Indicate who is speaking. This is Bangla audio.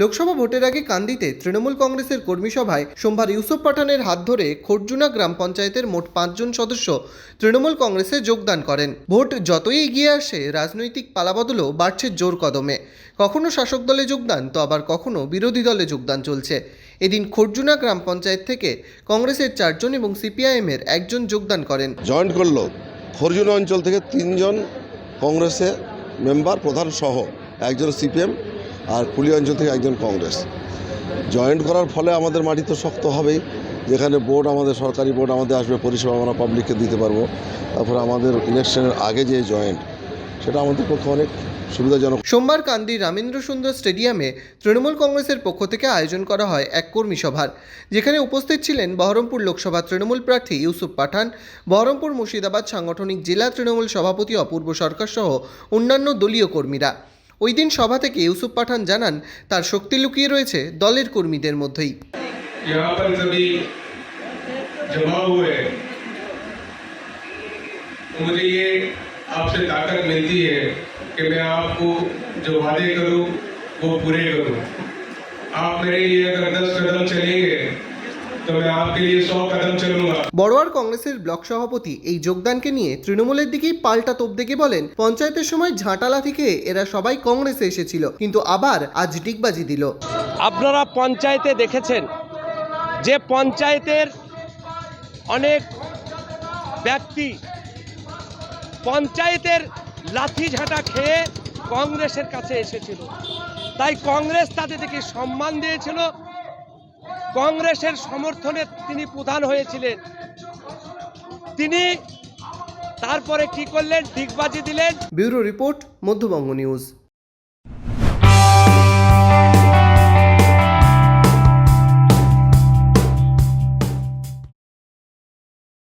Speaker 1: লোকসভা ভোটের আগে কান্দিতে তৃণমূল কংগ্রেসের কর্মী সভায় সোমবার ইউসুফ পাঠানের হাত ধরে খোরজুনা গ্রাম পঞ্চায়েতের মোট পাঁচজন সদস্য তৃণমূল কংগ্রেসে যোগদান করেন। ভোট যতই এগিয়ে আসে, রাজনৈতিক পালাবদলও বাড়ছে জোর কদমে। কখনো শাসক দলে যোগদান, তো আবার কখনো বিরোধী দলে যোগদান চলছে। এদিন খোরজুনা গ্রাম পঞ্চায়েত থেকে কংগ্রেসের চারজন এবং সিপিআইএমের একজন যোগদান করেন।
Speaker 2: জয়েন্ট করল খরজুন অঞ্চল থেকে তিনজন কংগ্রেসের মেম্বার, প্রধান সহ একজন সিপিএম আর কুলি অঞ্চল থেকে একজন কংগ্রেস। জয়েন্ট করার ফলে আমাদের মাটি তো শক্ত হবেই। যেখানে বোর্ড আমাদের সরকারি বোর্ড আমাদের আসবে পরিষেবা আমরা পাবলিককে দিতে পারব। তারপরে আমাদের ইলেকশনের আগে যে জয়েন্ট, সেটা আমাদের পক্ষে অনেক সুবিধাজনক।
Speaker 1: সোমবার কান্দি রামেন্দ্র সুন্দর স্টেডিয়ামে তৃণমূল কংগ্রেসের পক্ষ থেকে আয়োজন করা হয় এক কর্মী সভার। যেখানে উপস্থিত ছিলেন বহরমপুর লোকসভা তৃণমূল প্রার্থী ইউসুফ পাঠান, বহরমপুর মুর্শিদাবাদ সাংগঠনিক জেলা তৃণমূল সভাপতি অপূর্ব সরকার সহ অন্যান্য দলীয় কর্মীরা। ওই দিন সভা থেকে ইউসুফ পাঠান জানান তার শক্তি লুকিয়ে রয়েছে দলের কর্মীদের মধ্যেই
Speaker 3: यहाँ पर सभी जमा हुए हैं तो मुझे ये आपसे ताकत मिलती है कि मैं आपको जो वादे करूं वो पूरे करूं आप मेरे लिए अगर दस कदम चलेंगे
Speaker 1: বড়োয়ার কংগ্রেসের ব্লক সভাপতি এই যোগদানকে নিয়ে তৃণমূলের দিকেই পাল্টা তোপ দেখে বলেন পঞ্চায়েতের সময় ঝাঁটালা থেকে এরা সবাই কংগ্রেসে এসেছিল কিন্তু আবার আজ ডিগবাজি দিল।
Speaker 4: আপনারা পঞ্চায়েতে দেখেছেন যে পঞ্চায়েতের অনেক ব্যক্তি পঞ্চায়েতের লাঠি ঝাঁটা খেয়ে কংগ্রেসের কাছে এসেছিল। তাই কংগ্রেস তাদেরকে সম্মান দিয়েছিল কংগ্রেসের সমর্থনে তিনি প্রধান হয়েছিলেন। তিনি তারপরে কি করলেন? ঠিকবাজি দিলেন।
Speaker 1: Bureau report Madhyabanga news.